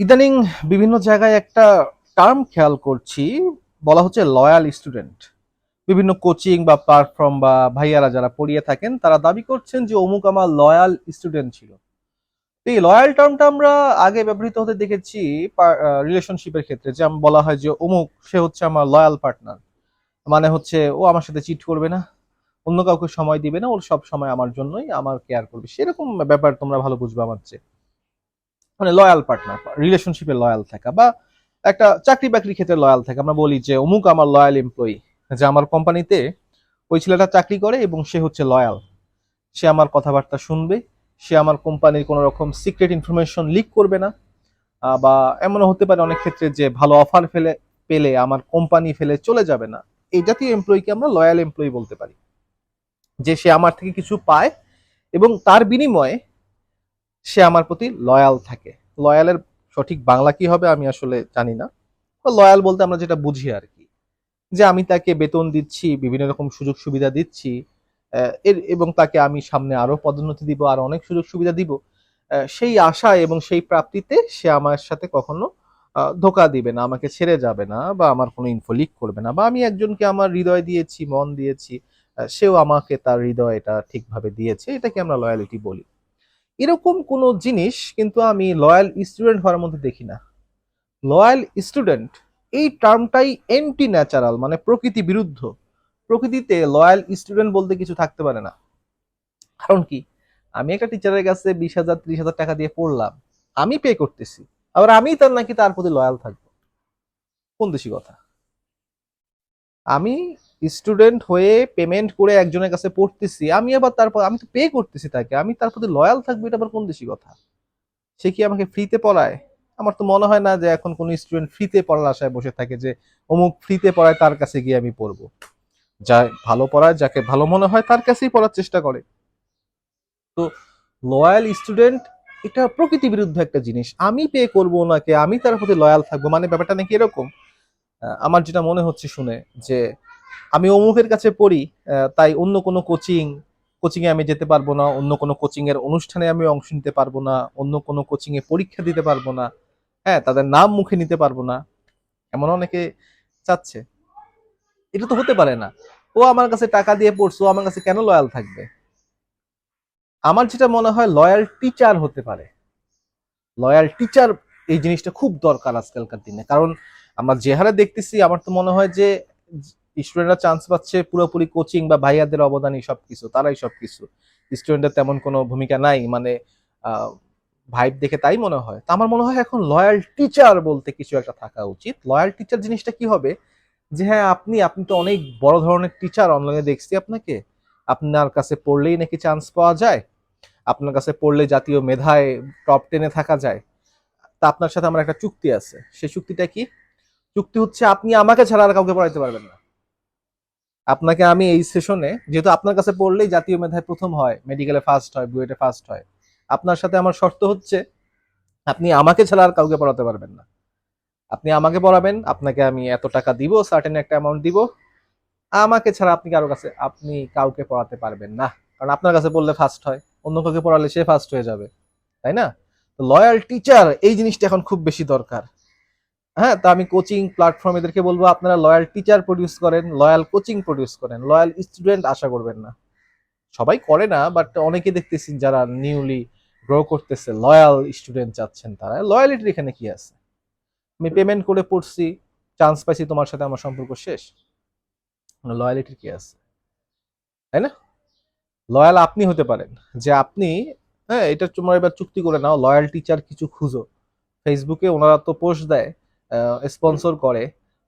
ইদানিং বিভিন্ন জায়গায় একটা টার্ম খেয়াল করছি, বলা হচ্ছে লয়াল স্টুডেন্ট বিভিন্ন কোচিং বা প্ল্যাটফর্ম বা ভাইয়ারা যারা পড়িয়ে থাকেন, তারা দাবি করছেন যে অমুক আমার লয়াল স্টুডেন্ট ছিল। তো এই লয়াল টার্মটা আমরা আগে ব্যবহৃত হতে দেখেছি রিলেশনশিপের ক্ষেত্রে, যে বলা হয় যে অমুক, সে হচ্ছে আমার লয়াল পার্টনার মানে হচ্ছে ও আমার সাথে চিট করবে না, অন্য কাউকে সময় দিবে না, ওর সব সময় আমার জন্যই আমার কেয়ার করবে। সেরকম ব্যাপার তোমরা ভালো বুঝবে আমার চেয়ে। মানে লয়াল পার্টনার রিলেশনশিপে লয়াল থাকা বা একটা চাকরি বাকরির ক্ষেত্রে লয়াল থাকা। আমরা বলি যে, অমুক আমার লয়াল এমপ্লয়ি যে আমার কোম্পানিতে ওই ছেলেটা চাকরি করে এবং সে হচ্ছে লয়াল সে আমার কথাবার্তা শুনবে, সে আমার কোম্পানির কোনো রকম সিক্রেট ইনফরমেশন লিক করবে না। বা এমনও হতে পারে অনেক ক্ষেত্রে যে, ভালো অফার ফেলে, পেলে আমার কোম্পানি ফেলে চলে যাবে না। এই জাতীয় এমপ্লয়িকে আমরা লয়াল এমপ্লয়ি বলতে পারি। যে সে আমার থেকে কিছু পায় এবং তার বিনিময়ে সে আমার প্রতি লয়াল থাকে। লয়ালের সঠিক বাংলা কি হবে আমি আসলে জানি না। লয়াল বলতে আমরা যেটা বুঝি আর কি। যে আমি তাকে বেতন দিচ্ছি, বিভিন্ন রকম সুযোগ সুবিধা দিচ্ছি এর এবং তাকে আমি সামনে আরও পদোন্নতি দিব, আর অনেক সুযোগ সুবিধা দিব সেই আশা এবং সেই প্রাপ্তিতে সে আমার সাথে কখনো ধোকা দিবে না, আমাকে ছেড়ে যাবে না বা আমার কোনো ইনফো লিক করবে না বা আমি একজনকে আমার হৃদয় দিয়েছি, মন দিয়েছি সেও আমাকে তার হৃদয় এটা ঠিকভাবে দিয়েছে, এটাকে আমরা লয়ালিটি বলি। এরকম কোনো জিনিস কিন্তু আমি লয়াল স্টুডেন্ট হওয়ার মধ্যে দেখি না। লয়াল স্টুডেন্ট এই টার্মটাই এন্টি ন্যাচারাল মানে প্রকৃতি বিরুদ্ধ। প্রকৃতিতে লয়াল স্টুডেন্ট বলতে কিছু থাকতে পারে না। কারণ কি? আমি একটা টিচারের কাছে বিশ হাজার, ত্রিশ হাজার টাকা দিয়ে পড়লাম। আমি পে করতেছি। আবার আমি তার নাকি তার প্রতি লয়াল থাকব। কোন দেশি কথা? আমি স্টুডেন্ট হয়ে পেমেন্ট করে একজনের কাছে পড়তেছি, আমি আবার তারপর, আমি তো পে করতেছি তাকে, আমি তার প্রতি লয়াল থাকব, এটা আবার কোন দেশি কথা? সে কি আমাকে ফ্রিতে পড়ায়? আমার তো মনে হয় না যে এখন কোন স্টুডেন্ট ফ্রিতে পড়ার আশায় বসে থাকে যে অমুক ফ্রিতে পড়ায় তার কাছে গিয়ে আমি পড়ব। যা ভালো পড়ায়, যাকে ভালো মনে হয় তার কাছেই পড়ার চেষ্টা করে। তো লয়াল স্টুডেন্ট এটা প্রকৃতি বিরুদ্ধে একটা জিনিস। আমি পে করব ওনাকে, আমি তার প্রতি লয়াল থাকব মানে ব্যাপারটা নাকি এরকম? আমার যেটা মনে হচ্ছে শুনে যে আমি অমুকের কাছে পড়ি তাই অন্য কোনো কোচিং কোচিং এ আমি যেতে পারব না, অন্য কোনো কোচিং এর অনুষ্ঠানে আমি অংশ নিতে পারব না, অন্য কোনো কোচিং এ পরীক্ষা দিতে পারব না হ্যাঁ তাদের নাম মুখে নিতে পারব না, এমন অনেকে চাচ্ছে। এটা তো হতে পারে না। ও আমার কাছে টাকা দিয়ে পড়ছো, ও আমার কাছে কেন লয়াল থাকবে? আমার যেটা মনে হয় লয়াল টিচার হতে পারে। লয়াল টিচার এই জিনিসটা খুব দরকার আজকালকার দিনে, কারণ আমরা যে হারে দেখতেছি, আমার তো মনে হয় যে স্টুডেন্টরা চান্স পাচ্ছে পুরোপুরি কোচিং বা ভাইয়াদের অবদানই সব কিছু তারাই সব কিছু স্টুডেন্টের তেমন কোনো ভূমিকা নাই মানে ভাইব দেখে তাই মনে হয়। তা আমার মনে হয় এখন লয়াল টিচার বলতে কিছু একটা থাকা উচিত। লয়াল টিচার জিনিসটা কি হবে? যে হ্যাঁ আপনি আপনি তো অনেক বড় ধরনের টিচার অনলাইনে দেখছি আপনাকে। আপনার কাছে পড়লেই নাকি চান্স পাওয়া যায়। আপনার কাছে পড়লে জাতীয় মেধায় টপ টেনে থাকা যায়। তা আপনার সাথে আমার একটা চুক্তি আছে। সেই চুক্তিটা কি? চুক্তি হচ্ছে আপনি আমাকে ছাড়া আর কাউকে পড়াইতে পারবেন না। আপনাকে আমি এই সেশনে যেহেতু আপনার কাছে পড়লেই জাতীয় মেধায় প্রথম হয় মেডিকেলে ফার্স্ট হয় বুয়েটে ফার্স্ট হয়, আপনার সাথে আমার শর্ত হচ্ছে, আপনি আমাকে ছাড়া আর কাউকে পড়াতে পারবেন না। আপনি আমাকে পড়াবেন, আপনাকে আমি এত টাকা দিব সার্টেন একটা অ্যামাউন্ট দিব, আমাকে ছাড়া আপনি কারও কাছে, আপনি কাউকে পড়াতে পারবেন না। কারণ আপনার কাছে পড়লে ফার্স্ট হয়, অন্য কাউকে পড়ালে সে ফার্স্ট হয়ে যাবে, তাই না? লয়াল টিচার এই জিনিসটা এখন খুব বেশি দরকার। হ্যাঁ তা আমি কোচিং প্ল্যাটফর্ম এদেরকে বলব, আপনারা লয়াল টিচার প্রডিউস করেন লয়াল কোচিং প্রডিউস করেন। লয়াল স্টুডেন্ট আশা করবেন না। সবাই করে না বাট অনেকে দেখতেছি যারা নিউলি গ্রো করতেছে লয়াল স্টুডেন্ট চাচ্ছেন তারা। লয়ালিটির এখানে কি আছে? আমি পেমেন্ট করে পড়ছি চান্স পাইছি তোমার সাথে আমার সম্পর্ক শেষ। লয়ালিটির কি আছে? তাই না? লয়াল আপনি হতে পারেন। যে আপনি হ্যাঁ এটা তোমরা এবার চুক্তি করে নাও লয়াল টিচার কিছু খুঁজো। ফেসবুকে ওনারা তো পোস্ট দেয়। স্পন্সর করে,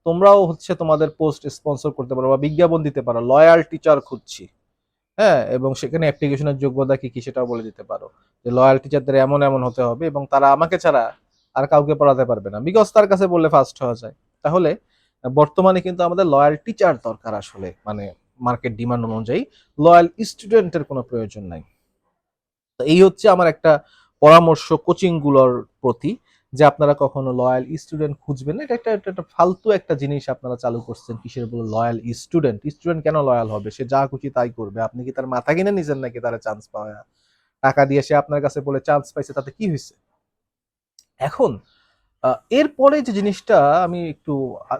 তোমরাও হচ্ছে তোমাদের পোস্ট স্পন্সর করতে পারো বা বিজ্ঞাপন দিতে পারো। লয়াল টিচার খুঁজছি হ্যাঁ? এবং সেখানে অ্যাপ্লিকেশনের যোগ্যতা কি কি সেটাও বলে দিতে পারো। যে লয়াল টিচারদের এমন এমন হতে হবে এবং তারা আমাকে ছাড়া আর কাউকে পড়াতে পারবে না। বিকজ তার কাছে বললে ফার্স্ট হওয়া যায়। তাহলে বর্তমানে কিন্তু আমাদের লয়াল টিচার দরকার আসলে মানে মার্কেট ডিমান্ড অনুযায়ী। লয়াল স্টুডেন্টের কোনো প্রয়োজন নাই। তো এই হচ্ছে আমার একটা পরামর্শ কোচিংগুলোর প্রতি। যে আপনারা কখনো লয়াল স্টুডেন্ট খুঁজবেন না এটা একটা একটা- ফালতু একটা জিনিস আপনারা চালু করছেন কিসের বলে লয়াল স্টুডেন্ট স্টুডেন্ট কেন লয়াল হবে সে যা খুশি তাই করবে আপনি কি তার মাথা কিনে নিছেন নাকি তারা চান্স পাওয়া টাকা দিয়ে সে আপনার কাছে বলে চান্স পাইছে, তাতে কি হয়েছে এখন এরপরে যে জিনিসটা আমি একটু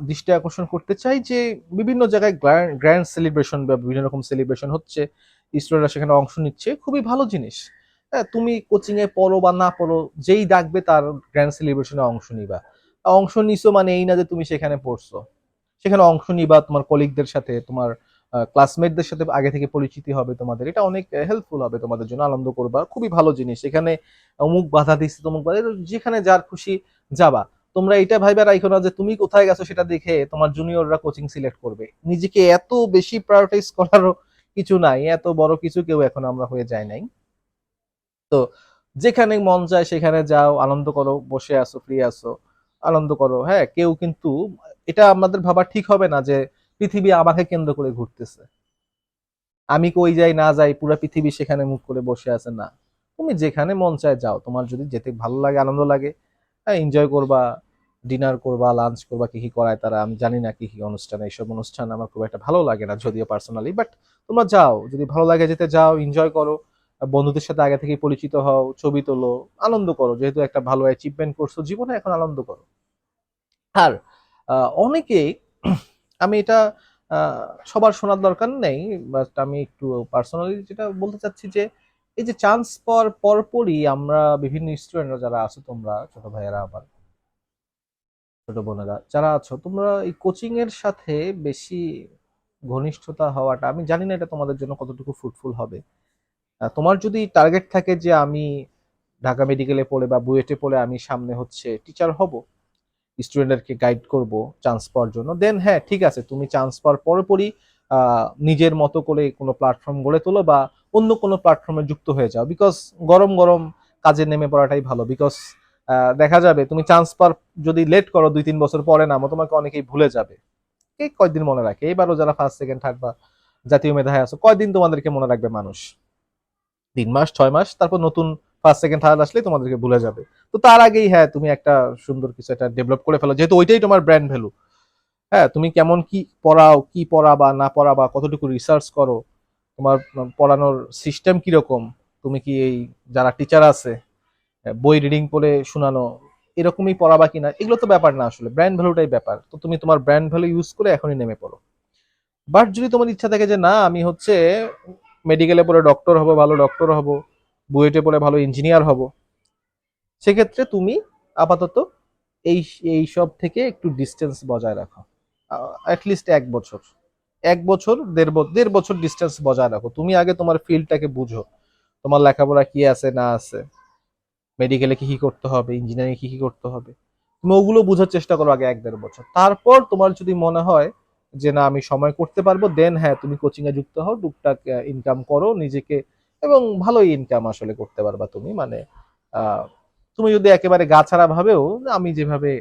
দৃষ্টি আকর্ষণ করতে চাই যে বিভিন্ন জায়গায় গ্র্যান্ড সেলিব্রেশন বা বিভিন্ন রকম সেলিব্রেশন হচ্ছে। স্টুডেন্টরা সেখানে অংশ নিচ্ছে। খুবই ভালো জিনিস। হ্যাঁ? তুমি কোচিং এ পড়ো বা না পড়ো, যেই ডাকবে তার গ্র্যান্ড সেলিব্রেশনে অংশ নিবা। অংশ নিছো মানে এই না যে তুমি সেখানে পড়ছো। সেখানে অংশ নিবা তোমার কলিগদের সাথে, তোমার ক্লাসমেটদের সাথে আগে থেকে পরিচিতি হবে তোমাদের। এটা অনেক হেল্পফুল হবে তোমাদের জন্য। আনন্দ করবা। খুবই ভালো জিনিস। এখানে অমুক বাধা দিচ্ছে তমুক বাধা যেখানে যার খুশি যাবা। তোমরা এটা ভাইবা রাইখো না যে তুমি কোথায় গেছো সেটা দেখে তোমার জুনিয়ররা কোচিং সিলেক্ট করবে। নিজেকে এত বেশি প্রায়োরিটাইজ করারও কিছু নাই। এত বড় কিছু কেউ এখন আমরা হয়ে যাই নাই। তো যেখানে মন চায় সেখানে যাও, আনন্দ করো, বসে আছো, ফ্রি আছো, আনন্দ করো। হ্যাঁ? কেউ কিন্তু এটা আমাদের ভাবা ঠিক হবে না যে পৃথিবী আমাকে কেন্দ্র করে ঘুরতেছে। আমি কই যাই না যাই পুরা পৃথিবী সেখানে মুখ করে বসে আছে না। তুমি যেখানে মন চায় যাও। তোমার যদি যেতে ভালো লাগে, আনন্দ লাগে, হ্যাঁ এনজয় করবা, ডিনার করবা, লাঞ্চ করবা, কি, কি করায় তারা আমি জানি না কি, কি অনুষ্ঠান। এইসব অনুষ্ঠান আমার খুব একটা ভালো লাগে না যদিও পার্সোনালি। বাট তোমরা যাও। যদি ভালো লাগে যেতে যাও, এনজয় করো। বন্ধুদের সাথে আগে থেকে পরিচিত হও, ছবি তোলো, আনন্দ করো। যেহেতু একটা ভালো অ্যাচিভমেন্ট করছ জীবনে এখন আনন্দ করো। আর আ অনেকেই আমি এটা সবার শোনার দরকার নেই। বাট আমি একটু পার্সোনালি যেটা বলতে চাচ্ছি যে, এই যে চান্স পাওয়ার পরপরই আমরা বিভিন্ন স্টুডেন্টরা যারা আছো তোমরা, ছোট ভাইয়েরা আমার ছোট বোনেরা যারা আছো তোমরা এই কোচিং এর সাথে বেশি ঘনিষ্ঠতা হওয়াটা আমি জানি না এটা তোমাদের জন্য কতটুকু ফ্রুটফুল হবে। তোমার যদি টার্গেট থাকে যে আমি ঢাকা মেডিকেলে পড়ে বা বুয়েটে পড়ে আমি সামনে হচ্ছে টিচার হব। স্টুডেন্টদেরকে গাইড করব চান্স পাওয়ার জন্য। দেন হ্যাঁ, ঠিক আছে তুমি চান্স পাওয়ার পরপরই নিজের মতো করে কোনো প্ল্যাটফর্ম গড়ে তোলো বা অন্য কোনো প্ল্যাটফর্মে যুক্ত হয়ে যাও। বিকজ গরম, গরম কাজে নেমে পড়াটাই ভালো। বিকজ দেখা যাবে তুমি চান্স পাওয়ার যদি লেট করো ২-৩ বছর পরে নামো তোমাকে অনেকেই ভুলে যাবে। কে কয়দিন মনে রাখে? এবারও যারা ফার্স্ট, সেকেন্ড, থার্ড বা জাতীয় মেধায় আছো কয়দিন তোমাদেরকে মনে রাখবে মানুষ? ৩ মাস, ছয় মাস তারপর নতুন ফার্স্ট, সেকেন্ড, থার্ড আসলেই তোমাদেরকে ভুলে যাবে। তো তার আগেই হ্যাঁ, তুমি একটা সুন্দর কিছু একটা ডেভেলপ করে ফেলো। যেহেতু ওইটাই তোমার ব্র্যান্ড ভ্যালু। হ্যাঁ, তুমি কেমন কি পড়াও, কি পড়াবা, না পড়াবা, কতটুকু রিসার্চ করো, তোমার পড়ানোর সিস্টেম কীরকম? তুমি কি এই যারা টিচার আছে, বই রিডিং পড়ে শোনানো, এরকমই পড়াবা কিনা? এগুলো তো ব্যাপার না আসলে। ব্র্যান্ড ভ্যালুটাই ব্যাপার। তো তুমি তোমার ব্র্যান্ড ভ্যালু ইউজ করে এখনই নেমে পড়ো। বাট যদি তোমার ইচ্ছা থাকে যে না আমি হচ্ছে মেডিকেলে পড়ে ডক্টর হব, ভালো ডক্টর হব, বুয়েটে পড়ে ভালো ইঞ্জিনিয়ার হব। সেক্ষেত্রে তুমি আপাতত এই এই সব থেকে একটু ডিসট্যান্স বজায় রাখো। আ এট লিস্ট ১ বছর। ১ বছর ১.৫ ব ১.৫ বছর ডিসট্যান্স বজায় রাখো। তুমি আগে তোমার ফিল্ডটাকে বুঝো। তোমার লেখাপড়া কি আছে না আছে। মেডিকেলে কি, কি করতে হবে, ইঞ্জিনিয়ারিং কি, কি করতে হবে। তুমি ওগুলো বুঝার চেষ্টা করো আগে এক দেড় বছর। তারপর তোমার যদি মনে হয় যে না আমি সময় করতে পারব দেন হ্যাঁ, তুমি কোচিং এ যুক্ত হও, টুকটাক ইনকাম করো নিজেকে এবং ভালোই ইনকাম আসলে করতে পারবা তুমি। মানে তুমি যদি একেবারে গা ছাড়া ভাবেও আমি যেভাবে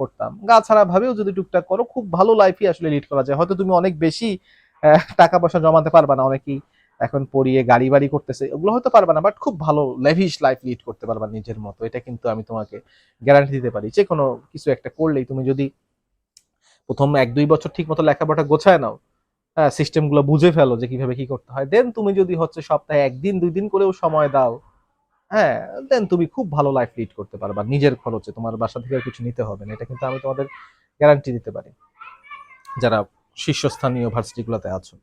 করতাম, গা ছাড়া ভাবেও যদি টুকটাক করো খুব ভালো লাইফই আসলে লিড করা যায়। হয়তো তুমি অনেক বেশি টাকা-পয়সা জমাতে পারবা না। অনেকেই এখন পড়িয়ে গাড়ি-বাড়ি করতেছে। ওগুলো হয়তো পারবা না। বাট খুব ভালো লেভিশ লাইফ লিড করতে পারবা নিজের মতো। এটা কিন্তু আমি তোমাকে গ্যারান্টি দিতে পারি। যে কোনো কিছু একটা করলেই তুমি যদি ১ম ১-২ বছর ঠিক মতো লেখাপড়াটা গোছায় নাও, হ্যাঁ, সিস্টেমগুলো বুঝে ফেলো যে কীভাবে কি করতে হয়। দেন তুমি যদি হচ্ছে সপ্তাহে একদিন দুই দিন করেও সময় দাও, হ্যাঁ, দেন তুমি খুব ভালো লাইফ লিড করতে পারবা নিজের খরচে। তোমার বাসা থেকে কিছু নিতে হবে না। এটা কিন্তু আমি তোমাদের গ্যারান্টি দিতে পারি। যারা শীর্ষস্থানীয় ভার্সিটিগুলোতে আছো।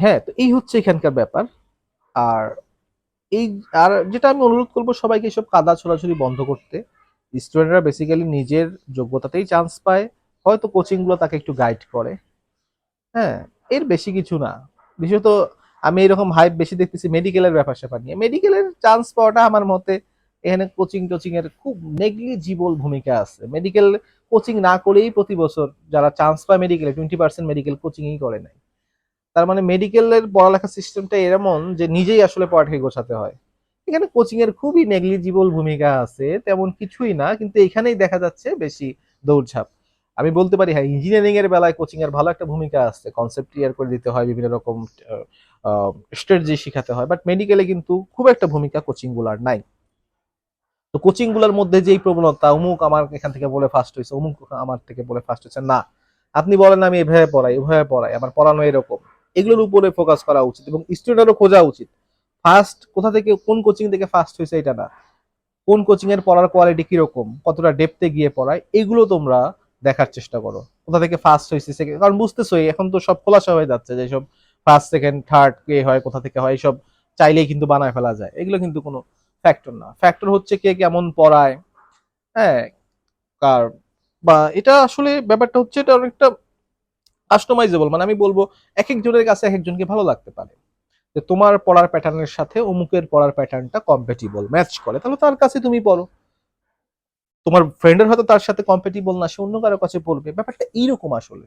হ্যাঁ, তো এই হচ্ছে এখানকার ব্যাপার। আর এই আর যেটা আমি অনুরোধ করব সবাইকে এসব কাদা ছোড়াছুড়ি বন্ধ করতে। স্টুডেন্টরা বেসিক্যালি নিজের যোগ্যতাতেই চান্স পায়। হয়তো কোচিংগুলো তাকে একটু গাইড করে। হ্যাঁ, এর বেশি কিছু না। বিশেষত আমি এরকম হাইপ বেশি দেখতেছি মেডিকেলের ব্যাপার-স্যাপার নিয়ে। মেডিকেলের চান্স পাওয়াটা আমার মতে এখানে কোচিং-টোচিং এর খুব নেগলিজিবল ভূমিকা আছে। মেডিকেল কোচিং না করেই প্রতি বছর যারা চান্স পায় মেডিকেলে 20% মেডিকেল কোচিংই করে নাই। তার মানে মেডিকেলের পড়ালেখার সিস্টেমটা এমন যে নিজেই আসলে পড়াটাকে গোছাতে হয়। এখানে কোচিং এর খুবই নেগলিজিবল ভূমিকা আছে। তেমন কিছুই না। কিন্তু এখানেই দেখা যাচ্ছে বেশি দৌড়ঝাঁপ। আমি বলতে পারি হ্যাঁ, ইঞ্জিনিয়ারিং এর বেলায় কোচিং এর ভালো একটা ভূমিকা আছে। কনসেপ্ট ক্লিয়ার করে দিতে হয়, বিভিন্ন রকম স্ট্র্যাটেজি শিখাতে হয়। বাট মেডিকেলে কিন্তু খুব একটা ভূমিকা কোচিংগুলার নাই। তো কোচিংগুলার মধ্যে যেই প্রবণতা অমুক আমার এখান থেকে বলে ফার্স্ট হয়েছে অমুক আমার থেকে বলে ফার্স্ট হয়েছে না। আপনি বলেন আমি এভাবে পড়াই, এভাবে পড়াই, আমার পড়ানো এরকম। এগুলোর উপরে ফোকাস করা উচিত এবং স্টুডেন্টেরও খোঁজা উচিত। ফার্স্ট কোথা থেকে, কোন কোচিং থেকে ফার্স্ট হয়েছে এটা না। কোন কোচিং এর পড়ার কোয়ালিটি কীরকম? কতটা ডেপতে গিয়ে পড়ায়? এগুলো তোমরা দেখার চেষ্টা করো। কোথা থেকে ফার্স্ট হয়েছে second- কারণ বুঝতেছোই এখন তো সব খোলাসা হয়ে যাচ্ছে যে সব ফার্স্ট সেকেন্ড থার্ড কে হয়, কোথা থেকে হয় সব চাইলেই কিন্তু বানায় ফেলা যায়। এগুলো কিন্তু কোনো ফ্যাক্টর না। ফ্যাক্টর হচ্ছে কে কেমন পড়ায়। হ্যাঁ কার বা এটা আসলে ব্যাপারটা হচ্ছে এটা অনেকটা কাস্টমাইজেবল মানে আমি বলব এক একজনের কাছে এক একজনকে ভালো লাগতে পারে। যে তোমার পড়ার প্যাটার্নের সাথে অমুকের পড়ার প্যাটার্নটা কম্পেটিবল ম্যাচ করে। তাহলে তার কাছে তুমি পড়ো তোমার ফ্রেন্ডের হয়তো তার সাথে কম্পেটিবল না, সে অন্য কারও কাছে পড়বে ব্যাপারটা এইরকম আসলে।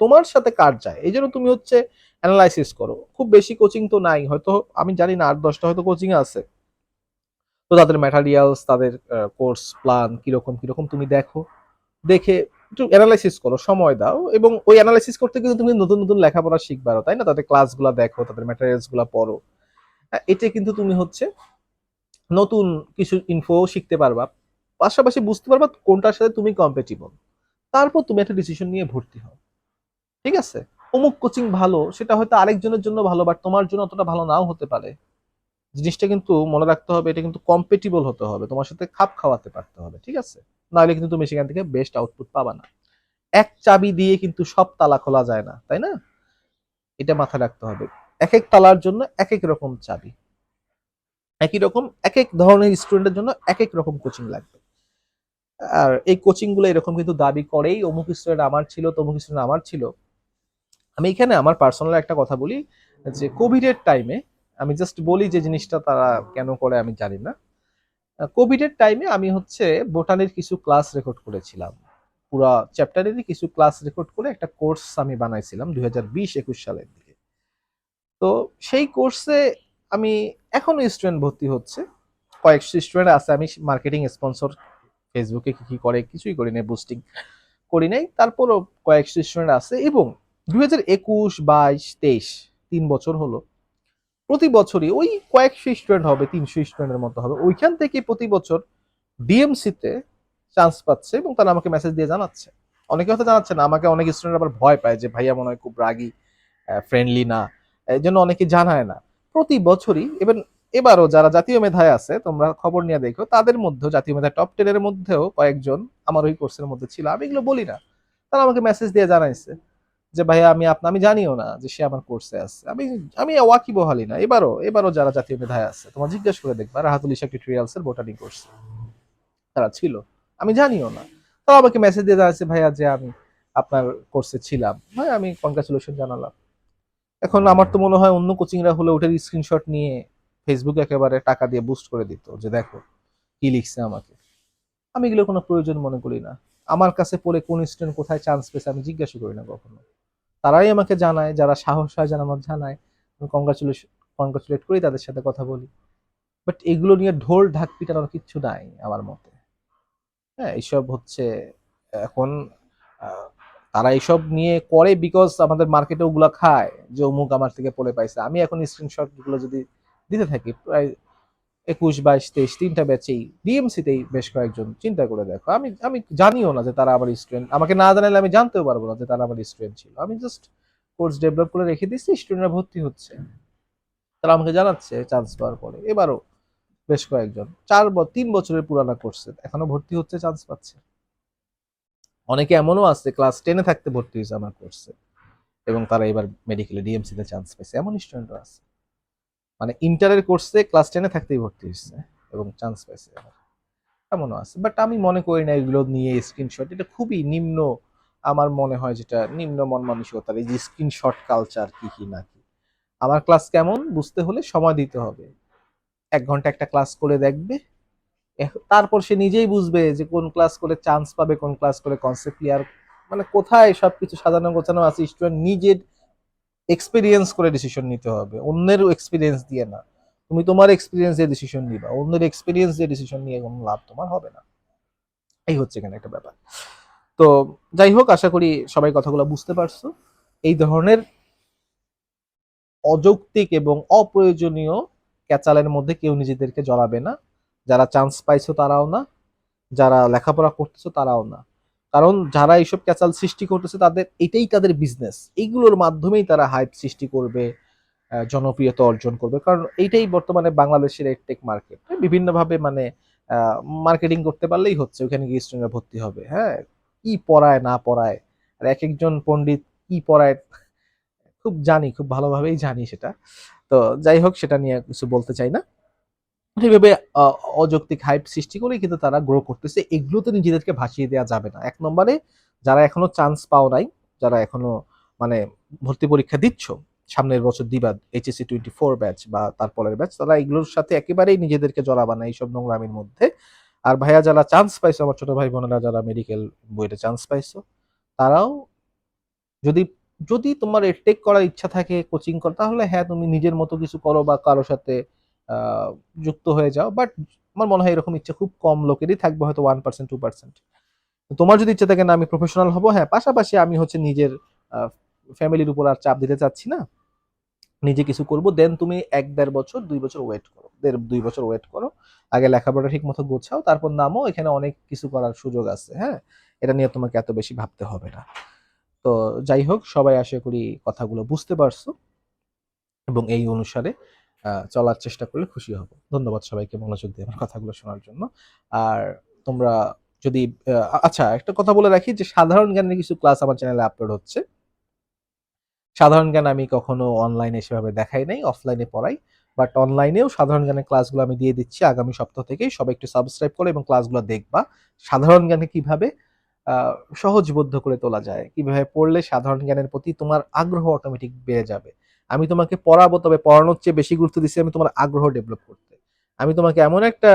তোমার সাথে কার যায়? এই জন্য তুমি হচ্ছে অ্যানালাইসিস করো। খুব বেশি কোচিং তো নাই। হয়তো, আমি জানি না, আট, দশটা হয়তো কোচিং আছে। তো তাদের ম্যাটারিয়ালস তাদের কোর্স প্ল্যান কীরকম কীরকম তুমি দেখো। দেখে একটু অ্যানালাইসিস করো, সময় দাও এবং ওই অ্যানালাইসিস করতে কিন্তু তুমি নতুন নতুন লেখাপড়া শিখবারও, তাই না? তাদের ক্লাসগুলো দেখো, তাদের ম্যাটেরিয়ালসগুলো পড়ো। এতে কিন্তু তুমি হচ্ছে নতুন কিছু ইনফো শিখতে পারবা, পাশাপাশি বুঝতে পারবা কোনটার সাথে তুমি কম্পেটিবল তারপর তুমি একটা ডিসিশন নিয়ে ভর্তি হও। ঠিক আছে? অমুক কোচিং ভালো, সেটা হয়তো আরেকজনের জন্য ভালো বাট তোমার জন্য অতটা ভালো নাও হতে পারে। জিনিসটা কিন্তু মনে রাখতে হবে, এটা কিন্তু কম্পেটিবল হতে হবে, তোমার সাথে খাপ খাওয়াতে পারতে হবে, ঠিক আছে? নাহলে কিন্তু তুমি সেখান থেকে বেস্ট আউটপুট পাবা না। এক চাবি দিয়ে কিন্তু সব তালা খোলা যায় না, তাই না? এটা মাথায় রাখতে হবে। এক এক তালার জন্য এক এক রকম চাবি। একই রকম এক এক ধরনের স্টুডেন্টের জন্য এক এক রকম কোচিং লাগবে। আর এই কোচিংগুলো এরকম কিন্তু দাবি করেই, অমুক স্টুডেন্ট আমার ছিল, তমুক স্টুডেন্ট আমার ছিল। আমি এখানে আমার পার্সোনাল একটা কথা বলি যে কোভিড এর টাইমে আমি জাস্ট বলি যে জিনিসটা তারা কেন করে আমি জানি না। কোভিড এর টাইমে আমি হচ্ছে বোটানির কিছু ক্লাস রেকর্ড করেছিলাম। পুরো চ্যাপ্টারেরই কিছু ক্লাস রেকর্ড করে একটা কোর্স আমি বানাইছিলাম দুই হাজার বিশ একুশ সালের দিকে। তো সেই কোর্সে আমি এখনও স্টুডেন্ট ভর্তি হচ্ছে। কয়েকশো স্টুডেন্ট আছে, আমি মার্কেটিং স্পন্সর ফেসবুকে কী কী করে কিছুই করি নাই বুস্টিং করি নাই। তারপরও কয়েকশো স্টুডেন্ট আছে এবং দুই হাজার একুশ, বাইশ, তেইশ, তিন বছর হলো। প্রতি বছরই ওই কয়েকশো স্টুডেন্ট হবে, তিনশো স্টুডেন্টের মতো হবে। ওইখান থেকে প্রতি বছর ডিএমসিতে চান্স পাচ্ছে এবং তারা আমাকে মেসেজ দিয়ে জানাচ্ছে। অনেকে হয়তো জানাচ্ছে না, আমাকে অনেক স্টুডেন্ট আবার ভয় পায় যে ভাইয়া মনে হয় খুব রাগী ফ্রেন্ডলি না, এই জন্য অনেকে জানায় না। প্রতি বছরই এবং এবারও যারা জাতীয় মেধায় আছে, তোমরা খবর নিয়ে দেখো, তাদের মধ্যেও, জাতীয় মেধা টপ টেনের মধ্যেও কয়েকজন আমার ওই কোর্সের মধ্যে ছিল। আমি এগুলো বলি না। তারা আমাকে মেসেজ দিয়ে জানাইছে। যে, ভাইয়া, আমি আপনার আমি জানিও না যে, সে আমার কোর্সে আছে। আমি আমি ওয়াকি বহালি না। এবারও এবারও যারা জাতীয় মেধায় আছে, তোমার জিজ্ঞেস করে দেখবা, রাহাতুল ইশা টিউটোরিয়ালস এর বোটানি কোর্স তারা ছিল। আমি জানিও না। তারা আমাকে মেসেজ দিয়ে জানাচ্ছে, ভাইয়া, যে, আমি আপনার কোর্সে ছিলাম। ভাই, আমি কনগ্রাচুলেশন জানালাম। এখন আমার তো মনে হয় অন্য কোচিংরা হলে ওটার স্ক্রিনশট নিয়ে ফেসবুকে একেবারে টাকা দিয়ে বুস্ট করে দিত, যে, দেখো, কি লিখছে আমাকে। আমি এগুলো কোনো প্রয়োজন মনে করি না। আমার কাছে পড়ে কোন স্টুডেন্ট কোথায় চান্স পেয়েছে আমি জিজ্ঞাসা করি না কখনো। তারাই আমাকে জানায়, যারা সাহস হয় যারা আমাকে জানায়, আমি কংগ্রাচুলেশন কংগ্রাচুলেট করি, তাদের সাথে কথা বলি। বাট এগুলো নিয়ে ঢোল ঢাক পিটানোর কিচ্ছু নাই আমার মতে। হ্যাঁ এইসব হচ্ছে, এখন তারা এইসব নিয়ে করে বিকজ আমাদের মার্কেটে ওগুলো খায়, যে অমুক আমার থেকে পড়ে পাইছে। আমি এখন স্ক্রিনশটগুলো যদি দিতে থাকি, প্রায় একুশ, বাইশ, তেইশ তিনটা ব্যাচেই ডিএমসিতেই বেশ কয়েকজন চিন্তা করে দেখো। আমি আমি জানিও না যে তারা আমার স্টুডেন্ট আমাকে না জানালে আমি জানতেও পারব না যে তারা আমার স্টুডেন্ট ছিল। আমি জাস্ট কোর্স ডেভেলপ করে রেখে দিচ্ছি স্টুডেন্টরা ভর্তি হচ্ছে। তারা আমাকে জানাচ্ছে চান্স পাওয়ার পরে। এবারও বেশ কয়েকজন। চার তিন বছরের পুরানা কোর্সে এখনও ভর্তি হচ্ছে চান্স পাচ্ছে। অনেকে এমনও আছে ক্লাস টেনে থাকতে ভর্তি হয়েছে আমার কোর্সে এবং তারা এবার মেডিকেলে ডিএমসি তে চান্স পেয়েছে এমন স্টুডেন্টও আছে। মানে ইন্টারের কোর্সে ক্লাস টেনে থাকতেই ভর্তি হয়েছে এবং চান্স পাইছে। এমনও আছে। বাট আমি মনে করি না এগুলো নিয়ে স্ক্রিনশট এটা খুবই নিম্ন আমার মনে হয় যেটা নিম্ন মন মানসিকতার এই যে স্ক্রিনশট কালচার কি কি, না কি। আমার ক্লাস কেমন বুঝতে হলে সময় দিতে হবে। এক ঘণ্টা একটা ক্লাস করে দেখবে। তারপর সে নিজেই বুঝবে যে কোন ক্লাস করে চান্স পাবে, কোন ক্লাস করে কনসেপ্ট ক্লিয়ার মানে কোথায় সবকিছু সাজানো গোছানো আছে। স্টুডেন্ট নিজের এক্সপিরিয়েন্স করে ডিসিশন নিতে হবে। অন্যের এক্সপিরিয়েন্স দিয়ে না। তুমি তোমার এক্সপিরিয়েন্স দিয়ে ডিসিশন নিবা। অন্যের এক্সপিরিয়েন্স দিয়ে ডিসিশন নিয়ে কোনো লাভ তোমার হবে না। এই হচ্ছে এখানে একটা ব্যাপার। তো যাই হোক, আশা করি সবাই কথাগুলো বুঝতে পারছ। এই ধরনের অযৌক্তিক এবং অপ্রয়োজনীয় ক্যাচালের মধ্যে কেউ নিজেদেরকে জড়াবে না। যারা চান্স পাইছো তারাও না। যারা লেখাপড়া করতেছো তারাও না। কারণ যারা এইসব ক্যাচাল সৃষ্টি করতেছে, তাদের এটাই তাদের বিজনেস এইগুলোর মাধ্যমেই তারা হাইপ সৃষ্টি করবে জনপ্রিয়তা অর্জন করবে। কারণ এইটাই বর্তমানে বাংলাদেশের একটেক মার্কেট বিভিন্নভাবে মানে মার্কেটিং করতে পারলেই হচ্ছে ওখানে গিয়ে স্টুডেন্টরা ভর্তি হবে। হ্যাঁ কি পড়ায়, না পড়ায়, আর এক একজন পণ্ডিত কি পড়ায়, খুব জানি, খুব ভালোভাবেই জানি সেটা। তো যাই হোক, সেটা নিয়ে কিছু বলতে চাই না। এইভাবে অযৌক্তিক হাইপ সৃষ্টি করে কিন্তু তারা গ্রো করতেছে। এগুলোতে নিজেদেরকে ভাসিয়ে দেওয়া যাবে না। এক নম্বরে, যারা এখনও চান্স পাও নাই, যারা এখনও মানে ভর্তি পরীক্ষা দিচ্ছ, সামনের বছর দিবা এইচএসসি টোয়েন্টি ফোর ব্যাচ বা তারপরের ব্যাচ তারা এগুলোর সাথে একেবারেই নিজেদেরকে জড়াবা না এইসব নোংরামির মধ্যে। আর ভাইয়া, যারা চান্স পাইছো, আমার ছোট ভাই বোনেরা যারা মেডিকেল বইতে চান্স পাইছো, তারাও যদি যদি তোমার টেক করার ইচ্ছা থাকে কোচিং কর, তাহলে হ্যাঁ তুমি নিজের মতো কিছু করো বা কারোর সাথে যুক্ত হয়ে যাও। বাট আমার মনে হয় এরকম ইচ্ছা খুব কম লোকেরই থাকবে, হয়তো ওয়ান পার্সেন্ট টু পার্সেন্ট তোমার যদি ইচ্ছা থাকে না, আমি প্রফেশনাল হব হ্যাঁ পাশাপাশি আমি হচ্ছে নিজের ফ্যামিলির উপর আর চাপ দিতে চাচ্ছি না। নিজে কিছু করব দেন তুমি এক দেড় বছর, দুই বছর ওয়েট করো। দেড়, দুই বছর ওয়েট করো। আগে লেখাপড়া ঠিক মতো গোছাও, তারপর নামো। এখানে অনেক কিছু করার সুযোগ আছে হ্যাঁ? এটা নিয়ে তোমাকে এত বেশি ভাবতে হবে না। তো যাই হোক, সবাই আশা করি কথাগুলো বুঝতে পারছ। এবং এই অনুসারে চলার চেষ্টা করলে খুশি হব। ধন্যবাদ সবাইকে মনোযোগ দিয়ে আমার কথাগুলো শোনার জন্য। আর তোমরা যদি আচ্ছা একটা কথা বলে রাখি যে সাধারণ জ্ঞানের কিছু ক্লাস আমার চ্যানেলে আপলোড হচ্ছে। সাধারণ জ্ঞান আমি কখনো অনলাইনে সেভাবে দেখাই নাই অফলাইনে পড়াই। বাট অনলাইনেও সাধারণ জ্ঞানের ক্লাসগুলো আমি দিয়ে দিচ্ছি। আগামী সপ্তাহ থেকেই সবাই একটু সাবস্ক্রাইব করো এবং ক্লাসগুলো দেখবা। সাধারণ জ্ঞানে কীভাবে আহ, সহজবোধ্য করে তোলা যায় কীভাবে পড়লে সাধারণ জ্ঞানের প্রতি তোমার আগ্রহ অটোমেটিক বেড়ে যাবে। আমি তোমাকে পড়াবো, তবে পড়ানোর চেয়ে বেশি গুরুত্ব দিচ্ছি আমি তোমার আগ্রহ ডেভেলপ করতে। আমি তোমাকে এমন একটা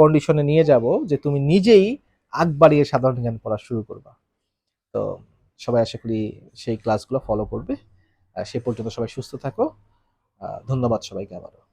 কন্ডিশনে নিয়ে যাব যে তুমি নিজেই আগ বাড়িয়ে সাধারণ জ্ঞান পড়া শুরু করবা। তো সবাই আশা করি সেই ক্লাসগুলো ফলো করবে। সে পর্যন্ত সবাই সুস্থ থাকো। ধন্যবাদ সবাইকে আবারও।